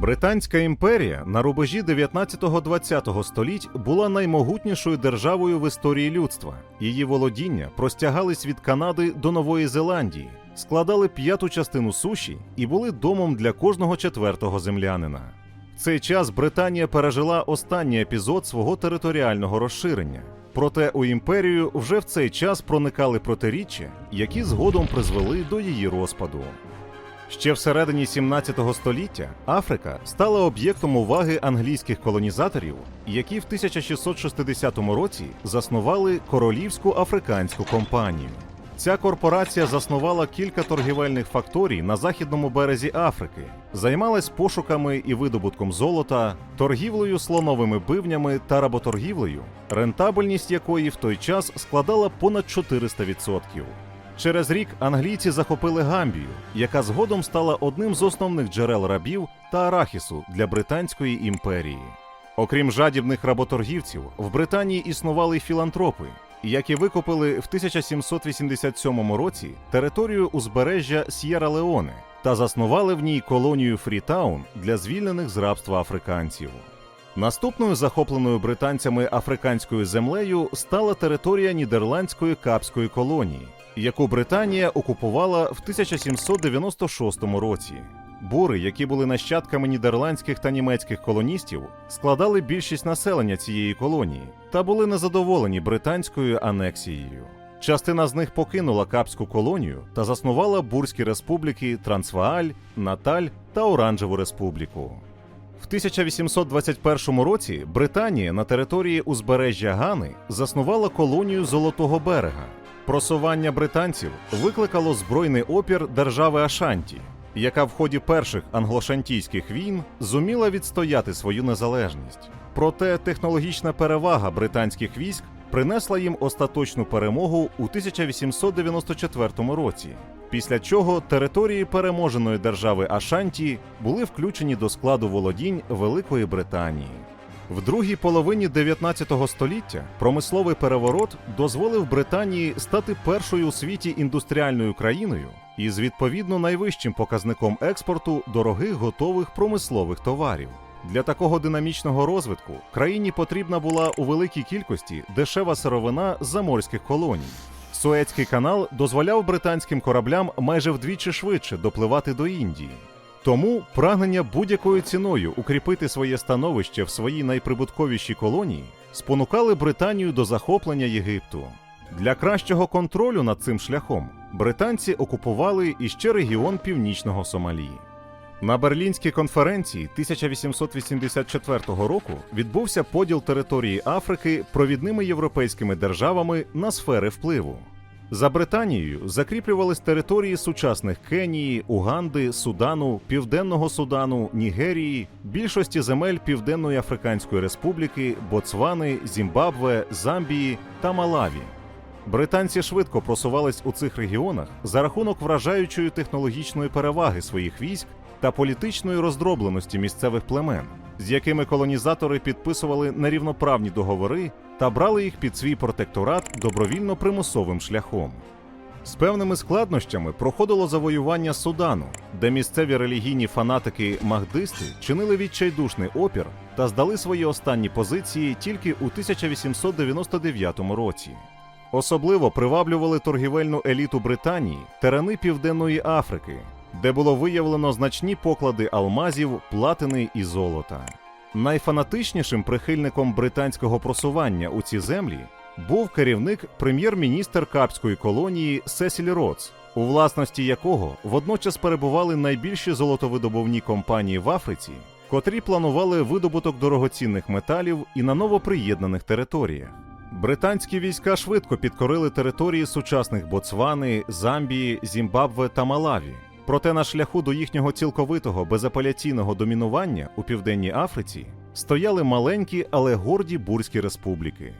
Британська імперія на рубежі 19-20 століть була наймогутнішою державою в історії людства. Її володіння простягались від Канади до Нової Зеландії, складали п'яту частину суші і були домом для кожного четвертого землянина. В цей час Британія пережила останній епізод свого територіального розширення. Проте у імперію вже в цей час проникали протиріччя, які згодом призвели до її розпаду. Ще всередині 17 століття Африка стала об'єктом уваги англійських колонізаторів, які в 1660 році заснували Королівську африканську компанію. Ця корпорація заснувала кілька торгівельних факторій на західному березі Африки, займалась пошуками і видобутком золота, торгівлею слоновими бивнями та работоргівлею, рентабельність якої в той час складала понад 400%. Через рік англійці захопили Гамбію, яка згодом стала одним з основних джерел рабів та арахісу для Британської імперії. Окрім жадібних работоргівців, в Британії існували й філантропи, які викупили в 1787 році територію узбережжя С'єра Леоне та заснували в ній колонію Фрітаун для звільнених з рабства африканців. Наступною захопленою британцями африканською землею стала територія нідерландської капської колонії, яку Британія окупувала в 1796 році. Бури, які були нащадками нідерландських та німецьких колоністів, складали більшість населення цієї колонії та були незадоволені британською анексією. Частина з них покинула Капську колонію та заснувала бурські республіки Трансвааль, Наталь та Оранжеву республіку. В 1821 році Британія на території узбережжя Гани заснувала колонію Золотого берега. Просування британців викликало збройний опір держави Ашанті, яка в ході перших англошантійських війн зуміла відстояти свою незалежність. Проте технологічна перевага британських військ принесла їм остаточну перемогу у 1894 році, після чого території переможеної держави Ашанті були включені до складу володінь Великої Британії. В другій половині 19 століття промисловий переворот дозволив Британії стати першою у світі індустріальною країною із відповідно найвищим показником експорту дорогих готових промислових товарів. Для такого динамічного розвитку країні потрібна була у великій кількості дешева сировина заморських колоній. Суецький канал дозволяв британським кораблям майже вдвічі швидше допливати до Індії. Тому прагнення будь-якою ціною укріпити своє становище в своїй найприбутковішій колонії спонукали Британію до захоплення Єгипту. Для кращого контролю над цим шляхом британці окупували іще регіон північного Сомалі. На Берлінській конференції 1884 року відбувся поділ території Африки провідними європейськими державами на сфери впливу. За Британією закріплювались території сучасних Кенії, Уганди, Судану, Південного Судану, Нігерії, більшості земель Південної Африканської Республіки, Боцвани, Зімбабве, Замбії та Малаві. Британці швидко просувались у цих регіонах за рахунок вражаючої технологічної переваги своїх військ та політичної роздробленості місцевих племен, з якими колонізатори підписували нерівноправні договори та брали їх під свій протекторат добровільно примусовим шляхом. З певними складнощами проходило завоювання Судану, де місцеві релігійні фанатики махдисти чинили відчайдушний опір та здали свої останні позиції тільки у 1899 році. Особливо приваблювали торгівельну еліту Британії терени Південної Африки, де було виявлено значні поклади алмазів, платини і золота. Найфанатичнішим прихильником британського просування у ці землі був керівник прем'єр-міністр Капської колонії Сесіль Роц, у власності якого водночас перебували найбільші золотовидобувні компанії в Африці, котрі планували видобуток дорогоцінних металів і на новоприєднаних територіях. Британські війська швидко підкорили території сучасних Боцвани, Замбії, Зімбабве та Малаві. Проте на шляху до їхнього цілковитого безапеляційного домінування у південній Африці стояли маленькі, але горді бурські республіки.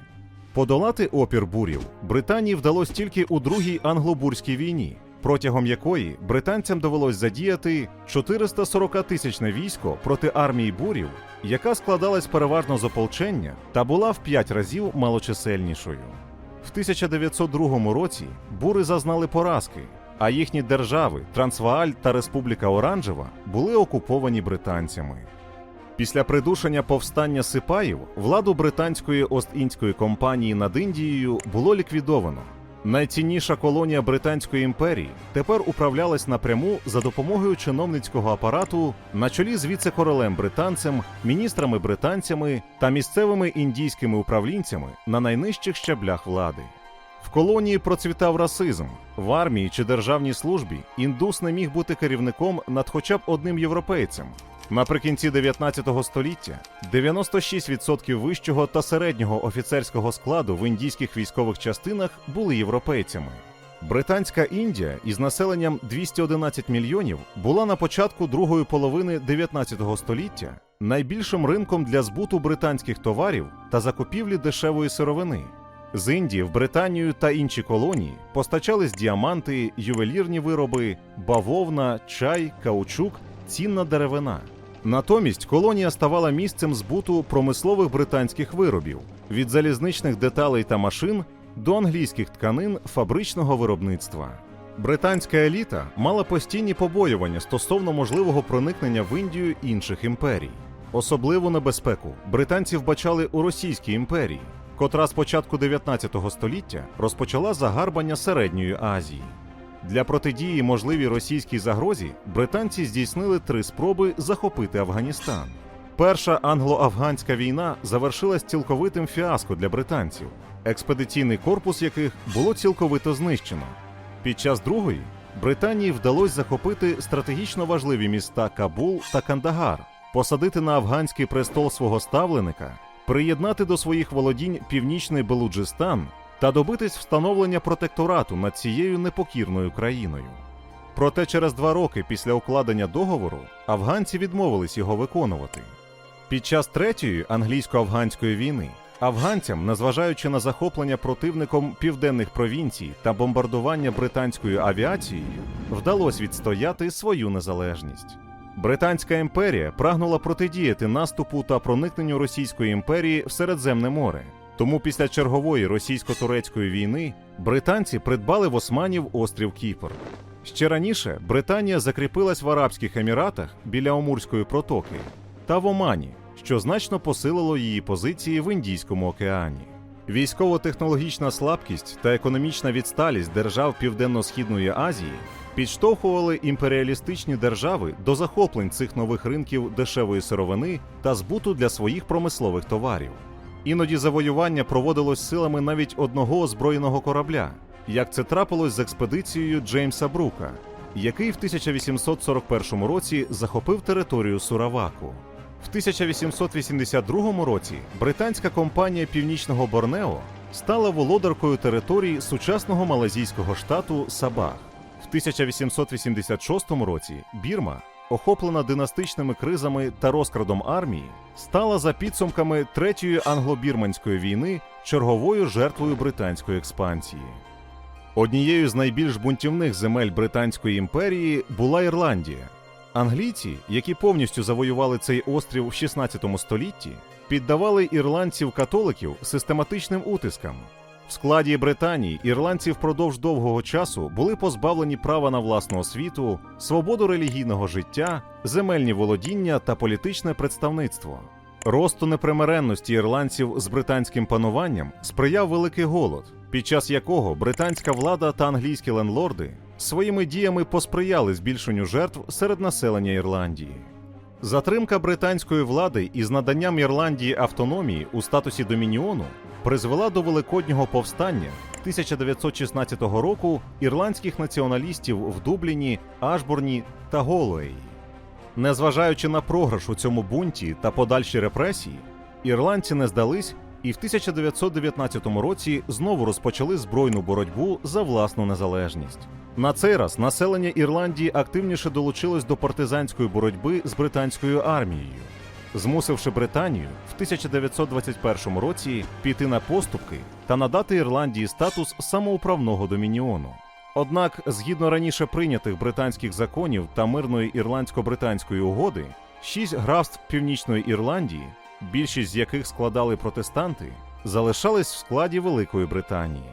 Подолати опір бурів Британії вдалося тільки у другій англо-бурській війні, протягом якої британцям довелось задіяти 440-тисячне військо проти армії бурів, яка складалась переважно з ополчення та була в п'ять разів малочисельнішою. В 1902 році бури зазнали поразки, а їхні держави Трансвааль та Республіка Оранжева були окуповані британцями. Після придушення повстання сипаїв владу британської Ост-Індської компанії над Індією було ліквідовано. Найцінніша колонія Британської імперії тепер управлялась напряму за допомогою чиновницького апарату на чолі з віце-королем британцем, міністрами британцями та місцевими індійськими управлінцями на найнижчих щаблях влади. В колонії процвітав расизм. В армії чи державній службі індус не міг бути керівником над хоча б одним європейцем. Наприкінці 19 століття 96% вищого та середнього офіцерського складу в індійських військових частинах були європейцями. Британська Індія із населенням 211 мільйонів була на початку другої половини 19 століття найбільшим ринком для збуту британських товарів та закупівлі дешевої сировини. З Індії в Британію та інші колонії постачались діаманти, ювелірні вироби, бавовна, чай, каучук, цінна деревина. Натомість колонія ставала місцем збуту промислових британських виробів від залізничних деталей та машин до англійських тканин фабричного виробництва. Британська еліта мала постійні побоювання стосовно можливого проникнення в Індію інших імперій. Особливу небезпеку британці вбачали у Російській імперії, котра з початку 19 століття розпочала загарбання Середньої Азії. Для протидії можливій російській загрозі британці здійснили три спроби захопити Афганістан. Перша англо-афганська війна завершилась цілковитим фіаско для британців, експедиційний корпус яких було цілковито знищено. Під час другої Британії вдалося захопити стратегічно важливі міста Кабул та Кандагар, посадити на афганський престол свого ставленика, приєднати до своїх володінь північний Белуджистан та добитись встановлення протекторату над цією непокірною країною. Проте через два роки після укладення договору афганці відмовились його виконувати. Під час третьої англійсько-афганської війни афганцям, незважаючи на захоплення противником південних провінцій та бомбардування британською авіацією, вдалося відстояти свою незалежність. Британська імперія прагнула протидіяти наступу та проникненню Російської імперії в Середземне море. Тому після чергової російсько-турецької війни британці придбали в османів острів Кіпр. Ще раніше Британія закріпилась в Арабських Еміратах біля Омурської протоки та в Омані, що значно посилило її позиції в Індійському океані. Військово-технологічна слабкість та економічна відсталість держав Південно-Східної Азії підштовхували імперіалістичні держави до захоплень цих нових ринків дешевої сировини та збуту для своїх промислових товарів. Іноді завоювання проводилось силами навіть одного озброєного корабля, як це трапилось з експедицією Джеймса Брука, який в 1841 році захопив територію Сураваку. В 1882 році британська компанія Північного Борнео стала володаркою території сучасного малазійського штату Сабах. В 1886 році Бірма, охоплена династичними кризами та розкрадом армії, стала за підсумками Третьої англо-бірманської війни черговою жертвою британської експансії. Однією з найбільш бунтівних земель Британської імперії була Ірландія. Англійці, які повністю завоювали цей острів в 16 столітті, піддавали ірландців-католиків систематичним утискам. В складі Британії ірландці впродовж довгого часу були позбавлені права на власну освіту, свободу релігійного життя, земельні володіння та політичне представництво. Росту непримиренності ірландців з британським пануванням сприяв великий голод, під час якого британська влада та англійські ленлорди своїми діями посприяли збільшенню жертв серед населення Ірландії. Затримка британської влади із наданням Ірландії автономії у статусі домініону призвела до великоднього повстання 1916 року ірландських націоналістів в Дубліні, Ашборні та Голуеї. Незважаючи на програш у цьому бунті та подальші репресії, ірландці не здались і в 1919 році знову розпочали збройну боротьбу за власну незалежність. На цей раз населення Ірландії активніше долучилось до партизанської боротьби з британською армією, змусивши Британію в 1921 році піти на поступки та надати Ірландії статус самоуправного домініону. Однак, згідно раніше прийнятих британських законів та мирної ірландсько-британської угоди, шість графств Північної Ірландії, більшість з яких складали протестанти, залишались в складі Великої Британії.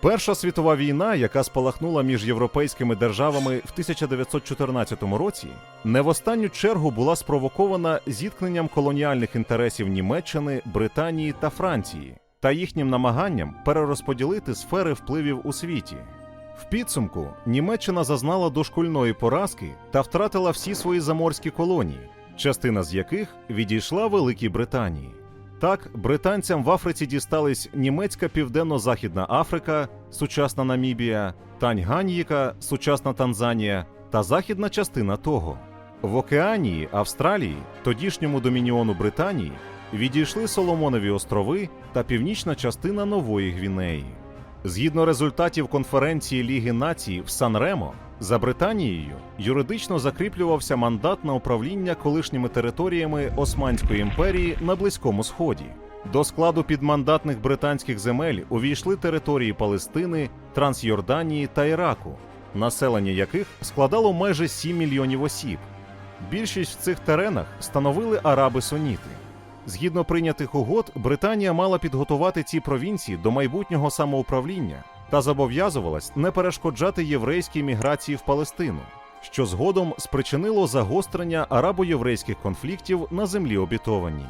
Перша світова війна, яка спалахнула між європейськими державами в 1914 році, не в останню чергу була спровокована зіткненням колоніальних інтересів Німеччини, Британії та Франції та їхнім намаганням перерозподілити сфери впливів у світі. В підсумку Німеччина зазнала дошкульної поразки та втратила всі свої заморські колонії, частина з яких відійшла Великій Британії. Так, британцям в Африці дістались німецька південно-західна Африка, сучасна Намібія, Таньганьїка, сучасна Танзанія та західна частина того. В Океанії, Австралії, тодішньому домініону Британії, відійшли Соломонові острови та північна частина Нової Гвінеї. Згідно результатів конференції Ліги націй в Сан-Ремо, за Британією юридично закріплювався мандат на управління колишніми територіями Османської імперії на Близькому Сході. До складу підмандатних британських земель увійшли території Палестини, Трансйорданії та Іраку, населення яких складало майже 7 мільйонів осіб. Більшість в цих теренах становили араби-суніти. Згідно прийнятих угод, Британія мала підготувати ці провінції до майбутнього самоуправління та зобов'язувалась не перешкоджати єврейській міграції в Палестину, що згодом спричинило загострення арабо-єврейських конфліктів на землі обітованій.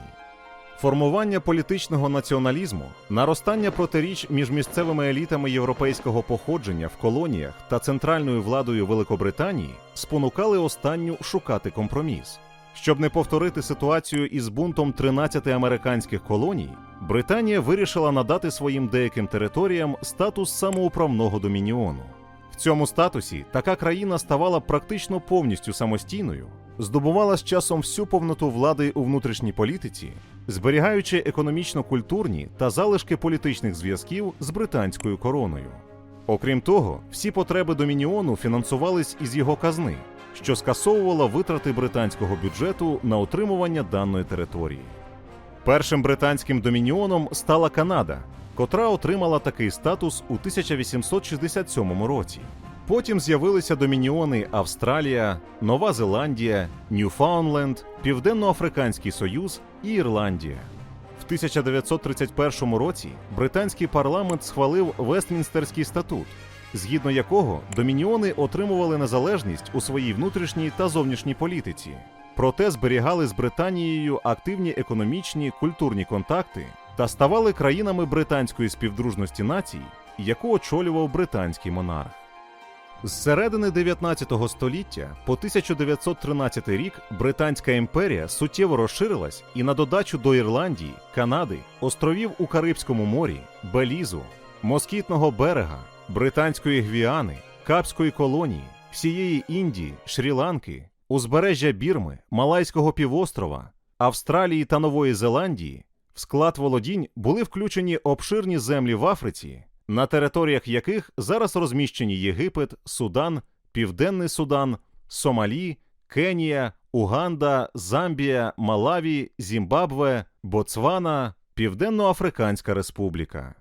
Формування політичного націоналізму, наростання протиріч між місцевими елітами європейського походження в колоніях та центральною владою Великобританії спонукали останню шукати компроміс. Щоб не повторити ситуацію із бунтом 13 американських колоній, Британія вирішила надати своїм деяким територіям статус самоуправного домініону. В цьому статусі така країна ставала практично повністю самостійною, здобувала з часом всю повноту влади у внутрішній політиці, зберігаючи економічно-культурні та залишки політичних зв'язків з британською короною. Окрім того, всі потреби домініону фінансувались із його казни, що скасовувала витрати британського бюджету на утримування даної території. Першим британським домініоном стала Канада, котра отримала такий статус у 1867 році. Потім з'явилися домініони Австралія, Нова Зеландія, Ньюфаундленд, Південно-Африканський Союз і Ірландія. В 1931 році британський парламент схвалив Вестмінстерський статут, згідно якого домініони отримували незалежність у своїй внутрішній та зовнішній політиці, проте зберігали з Британією активні економічні культурні контакти та ставали країнами британської співдружності націй, яку очолював британський монарх. З середини 19 століття по 1913 рік Британська імперія суттєво розширилась і на додачу до Ірландії, Канади, островів у Карибському морі, Белізу, Москітного берега, Британської Гвіани, Капської колонії, всієї Індії, Шрі-Ланки, узбережжя Бірми, Малайського півострова, Австралії та Нової Зеландії в склад володінь були включені обширні землі в Африці, на територіях яких зараз розміщені Єгипет, Судан, Південний Судан, Сомалі, Кенія, Уганда, Замбія, Малаві, Зімбабве, Боцвана, Південно-Африканська Республіка.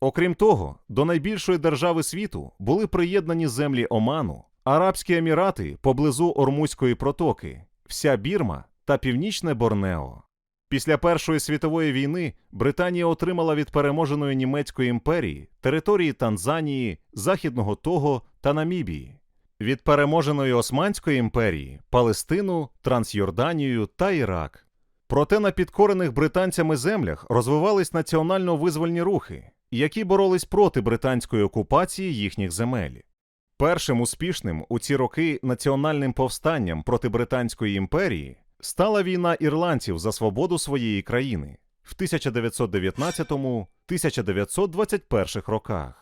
Окрім того, до найбільшої держави світу були приєднані землі Оману, Арабські Емірати поблизу Ормузької протоки, вся Бірма та Північне Борнео. Після Першої світової війни Британія отримала від переможеної німецької імперії території Танзанії, Західного Того та Намібії, від переможеної Османської імперії Палестину, Трансйорданію та Ірак. Проте на підкорених британцями землях розвивались національно-визвольні рухи, які боролись проти британської окупації їхніх земель. Першим успішним у ці роки національним повстанням проти Британської імперії стала війна ірландців за свободу своєї країни в 1919-1921 роках.